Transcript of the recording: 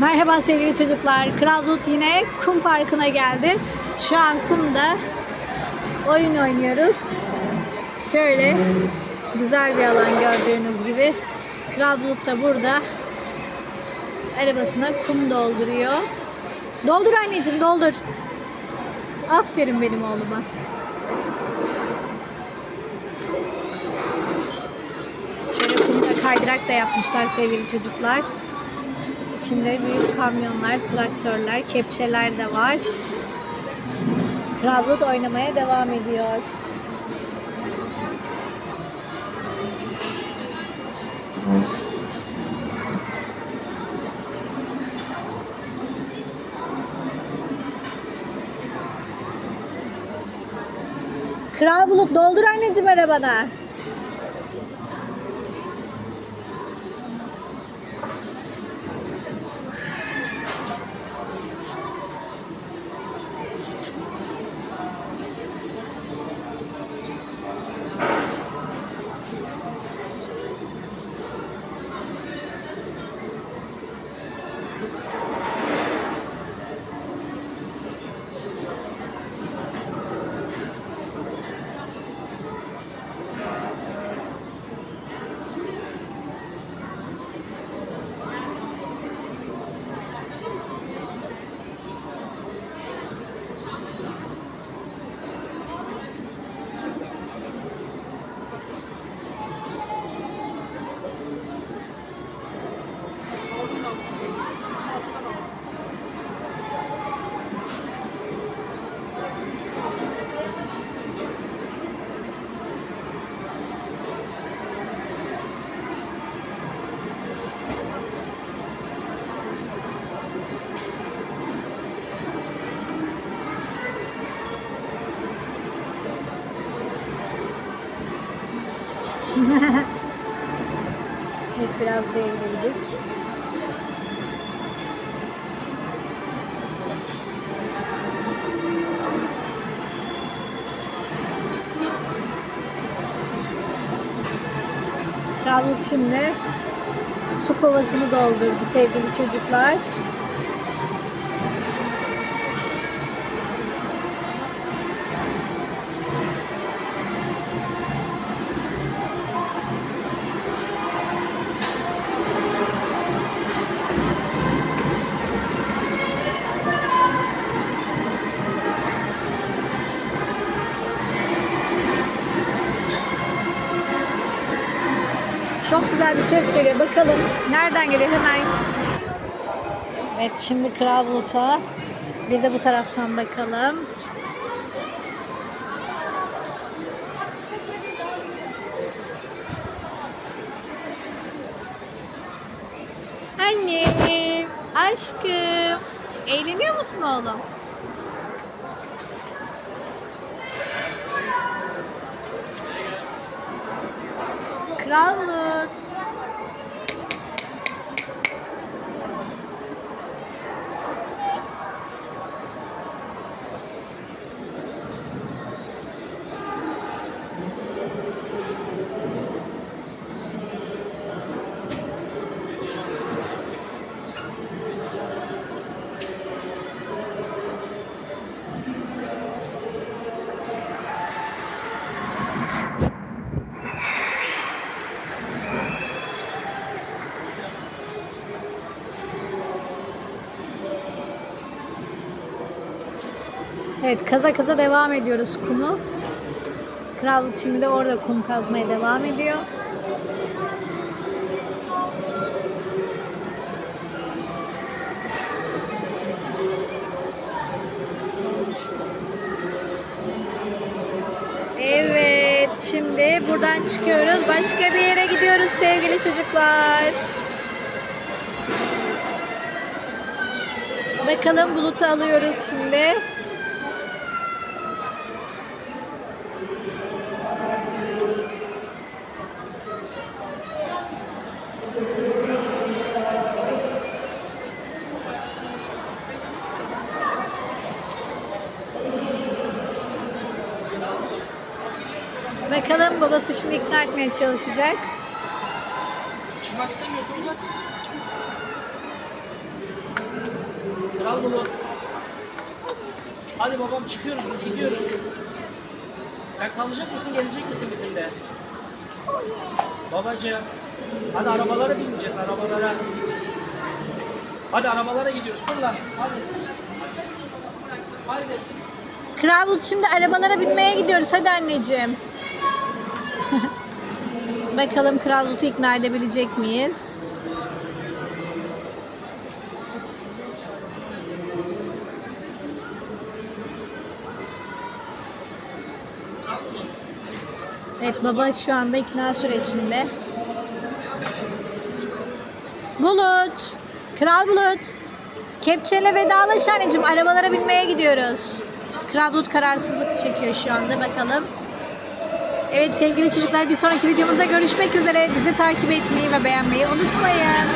Merhaba sevgili çocuklar. Kral Bulut yine kum parkına geldi. Şu an kumda oyun oynuyoruz. Şöyle güzel bir alan gördüğünüz gibi. Kral Bulut da burada arabasına kum dolduruyor. Doldur anneciğim doldur. Aferin benim oğluma. Şöyle kumda kaydırak da yapmışlar sevgili çocuklar. İçinde büyük kamyonlar, traktörler, kepçeler de var. Kral Bulut oynamaya devam ediyor. Kral Bulut doldur anneciğim arabana. İlk biraz devrildik. Kravlut şimdi su kovasını doldurdu sevgili çocuklar. Çok güzel bir ses geliyor. Bakalım nereden geliyor hemen. Evet şimdi Kral Bulut'a bir de bu taraftan bakalım. Anne, aşkım. Eğleniyor musun oğlum? Kral Evet kaza kaza devam ediyoruz kumu. Kral şimdi de orada kum kazmaya devam ediyor. Evet, şimdi buradan çıkıyoruz. Başka bir yere gidiyoruz sevgili çocuklar. Bakalım bulutu alıyoruz şimdi. Bakalım babası şimdi ikna etmeye çalışacak. Çıkmak istemiyorsunuz zaten. Kral Bulut. Hadi babam çıkıyoruz biz gidiyoruz. Sen kalacak mısın gelecek misin bizimle? Babacığım. Hadi arabalara bineceğiz arabalara. Hadi arabalara gidiyoruz fırla. Hadi. Hadi. Kral şimdi arabalara binmeye gidiyoruz. Hadi anneciğim. Bakalım Kral Bulut'u ikna edebilecek miyiz? Evet baba şu anda ikna sürecinde. Bulut. Kral Bulut. Kepçeyle vedalaş anneciğim. Arabalara binmeye gidiyoruz. Kral Bulut kararsızlık çekiyor şu anda. Bakalım. Evet sevgili çocuklar bir sonraki videomuzda görüşmek üzere. Bizi takip etmeyi ve beğenmeyi unutmayın.